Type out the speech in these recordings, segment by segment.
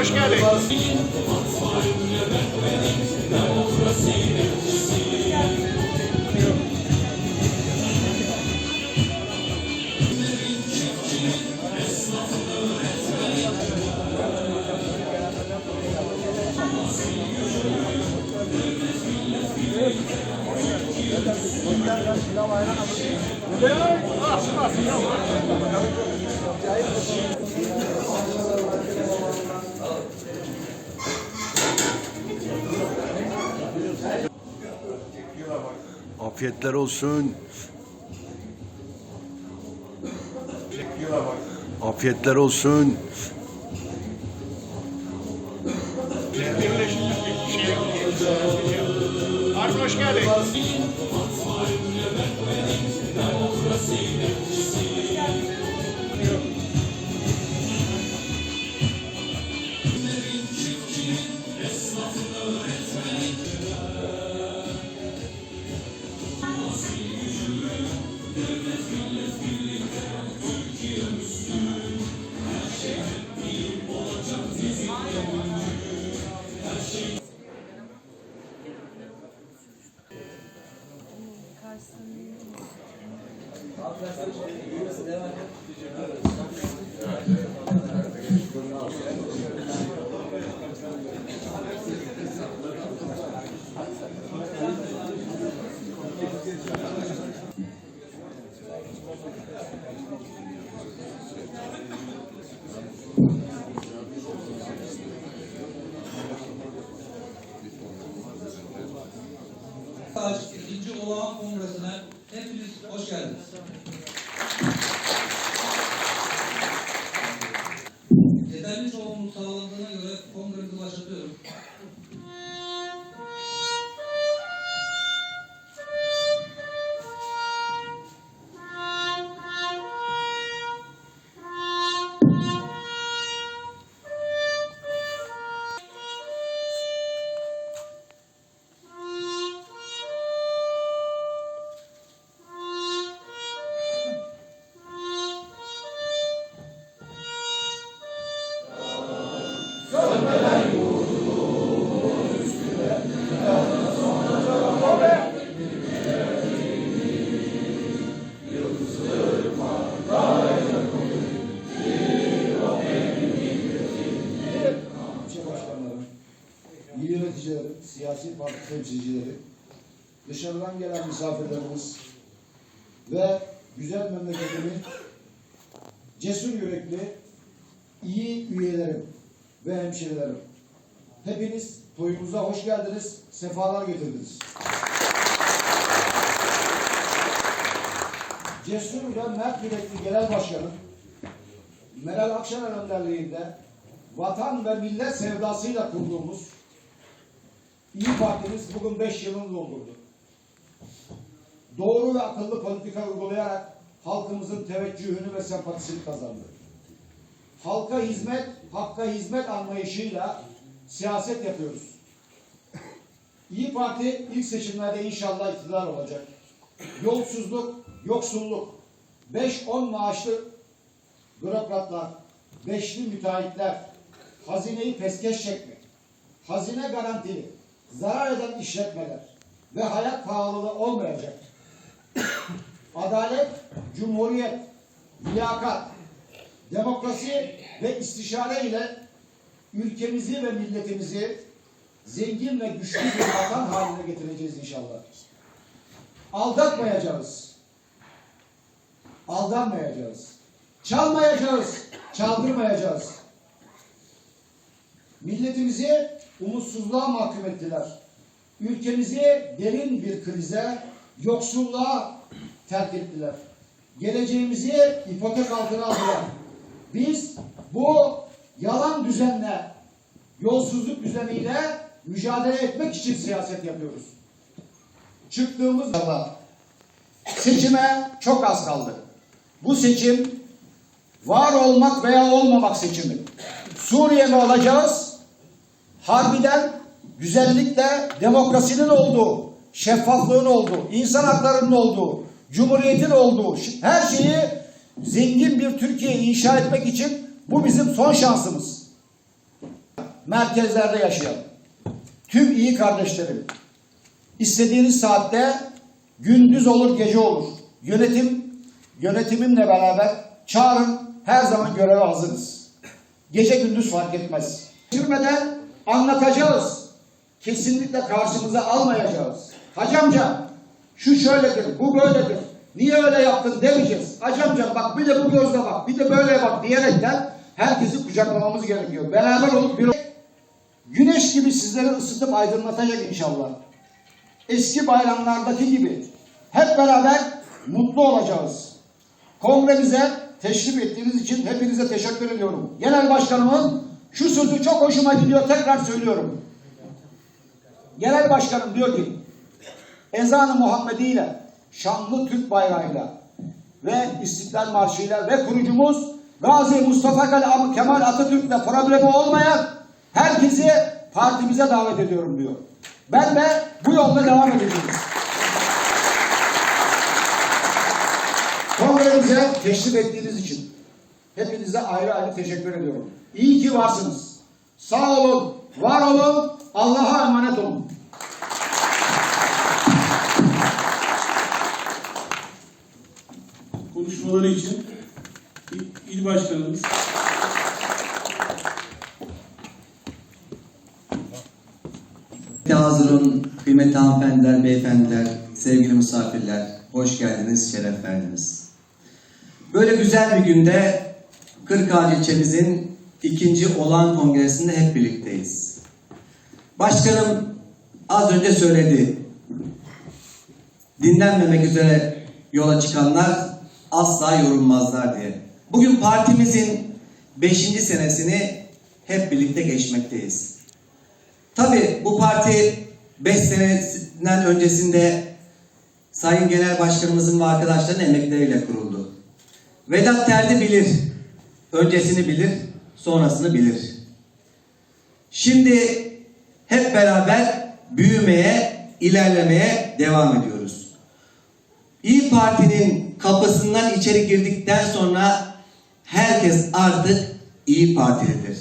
hoş geldin. Afiyetler olsun. Afiyetler olsun. Gracias. Siyasi parti temsilcileri, dışarıdan gelen misafirlerimiz ve güzel memleketimin cesur yürekli, iyi üyelerim ve hemşerilerim. Hepiniz toyumuza hoş geldiniz, sefalar getirdiniz. Cesur ve mert yürekli genel başkanım, Meral Akşener önderliğinde vatan ve millet sevdasıyla kurduğumuz İyi Partimiz bugün beş yılını doldurdu. Doğru ve akıllı politika uygulayarak halkımızın teveccühünü ve sempatisini kazandı. Halka hizmet, hakka hizmet anlayışıyla siyaset yapıyoruz. İyi Parti ilk seçimlerde inşallah iktidar olacak. Yolsuzluk, yoksulluk, 5-10 maaşlı bürokratlar, beşli müteahhitler, hazineyi peskeş çekmek, hazine garantili, zarar eden işletmeler ve hayat pahalılığı olmayacak. Adalet, cumhuriyet, liyakat, demokrasi ve istişare ile ülkemizi ve milletimizi zengin ve güçlü bir vatan haline getireceğiz inşallah. Aldatmayacağız. Aldanmayacağız. Çalmayacağız. Çaldırmayacağız. Milletimizi umutsuzluğa mahkum ettiler. Ülkemizi derin bir krize, yoksulluğa terk ettiler. Geleceğimizi ipotek altına aldılar. Biz bu yalan düzenle, yolsuzluk düzeniyle mücadele etmek için siyaset yapıyoruz. Çıktığımız yola seçime çok az kaldı. Bu seçim var olmak veya olmamak seçimi. Suriye mi olacağız? Harbiden güzellikle demokrasinin olduğu, şeffaflığın olduğu, insan haklarının olduğu, cumhuriyetin olduğu her şeyi zengin bir Türkiye inşa etmek için bu bizim son şansımız. merkezlerde yaşayan tüm iyi kardeşlerim, istediğiniz saatte gündüz olur gece olur. Yönetim, yönetimimle beraber çağırın her zaman göreve hazırız. Gece gündüz fark etmez. Sürmeden anlatacağız. Kesinlikle karşımıza almayacağız. Hacı şu şöyledir, bu böyledir. Niye öyle yaptın demeyeceğiz. Hacı bak bir de bu gözle bak, bir de böyle bak diyerekten herkesi kucaklamamız gerekiyor. Beraber olup bir güneş gibi sizleri ısıtıp aydınlatacak inşallah. Eski bayramlardaki gibi hep beraber mutlu olacağız. Kongremize teşrif ettiğiniz için hepinize teşekkür ediyorum. Genel Başkanımın şu sözü çok hoşuma gidiyor. Tekrar söylüyorum. Genel Başkanım diyor ki ezanı Muhammedi ile şanlı Türk bayrağıyla ve İstiklal Marşı'yla ve kurucumuz Gazi Mustafa Kemal Atatürk'le problemi olmayan herkesi partimize davet ediyorum diyor. Ben de bu yolda devam edeceğim. Kongremize teşrif ettiğiniz için hepinize ayrı ayrı teşekkür ediyorum. İyi ki varsınız. Sağ olun, var olun, Allah'a emanet olun. Konuşmaları için İl- Başkanımız Hazırın kıymetli hanımefendiler, beyefendiler, sevgili misafirler, hoş geldiniz, şeref verdiniz. Böyle güzel bir günde Kırkağaç ilçemizin ikinci olan kongresinde hep birlikteyiz. Başkanım az önce söyledi. Dinlenmemek üzere yola çıkanlar asla yorulmazlar diye. Bugün partimizin beşinci senesini hep birlikte geçmekteyiz. Tabii bu parti 5 senesinden öncesinde Sayın Genel Başkanımızın ve arkadaşlarının emekleriyle kuruldu. Vedat Terdi bilir. Öncesini bilir, sonrasını bilir. Şimdi hep beraber büyümeye, ilerlemeye devam ediyoruz. İyi Parti'nin kapısından içeri girdikten sonra herkes artık İyi Partilidir.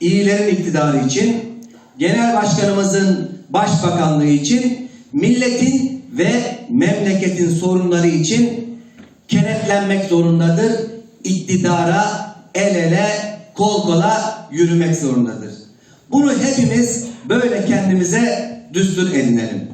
İyilerin iktidarı için, Genel Başkanımızın başbakanlığı için, milletin ve memleketin sorunları için kenetlenmek zorundadır. İktidara el ele, kol kola yürümek zorundadır. Bunu hepimiz böyle kendimize düstur edinelim.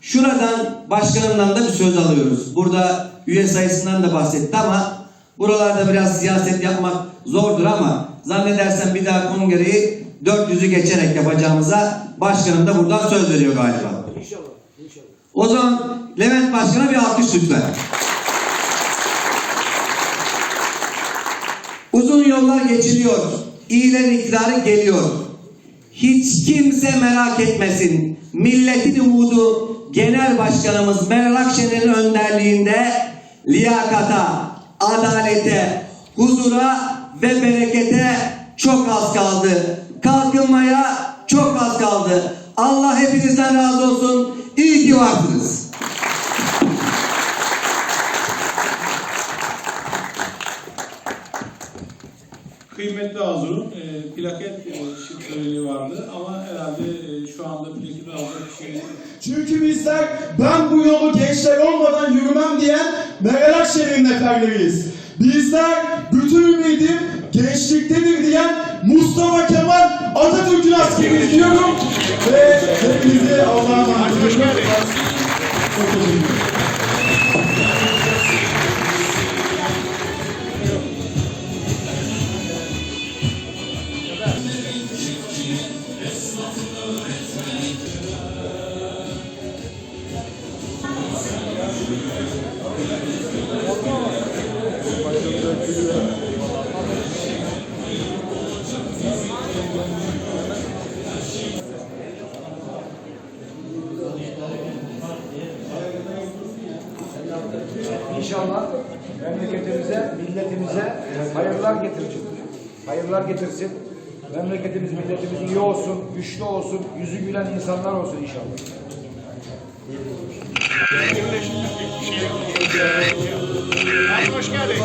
Şuradan başkanımdan da bir söz alıyoruz. Burada üye sayısından da bahsetti ama buralarda biraz siyaset yapmak zordur ama zannedersem bir daha kongreyi 400'ü geçerek yapacağımıza başkanım da buradan söz veriyor galiba. İnşallah. inşallah. O zaman Levent Başkan'a bir alkış lütfen. Uzun yollar geçiliyor. İyilerin iktidarı geliyor. Hiç kimse merak etmesin. Milletin umudu Genel Başkanımız Meral Akşener'in önderliğinde liyakata, adalete, huzura ve berekete çok az kaldı. Kalkınmaya çok az kaldı. Allah hepinizden razı olsun. İyi ki varsınız. Kıymetli Azur'un e, plaket e, vardı ama herhalde e, şu anda plaketi alacak bir şey Çünkü bizler ben bu yolu gençler olmadan yürümem diyen Meral Akşener'in neferleriyiz. Bizler bütün ümidim gençliktedir diyen Mustafa Kemal Atatürk'ün askeriyiz diyorum. Ve hepinizi Allah'a emanet ediyorum. Çok teşekkür ederim. İnşallah memleketimize, milletimize hayırlar getirecek. Hayırlar getirsin. Memleketimiz, milletimiz iyi olsun, güçlü olsun, yüzü gülen insanlar olsun inşallah. Hoş geldin.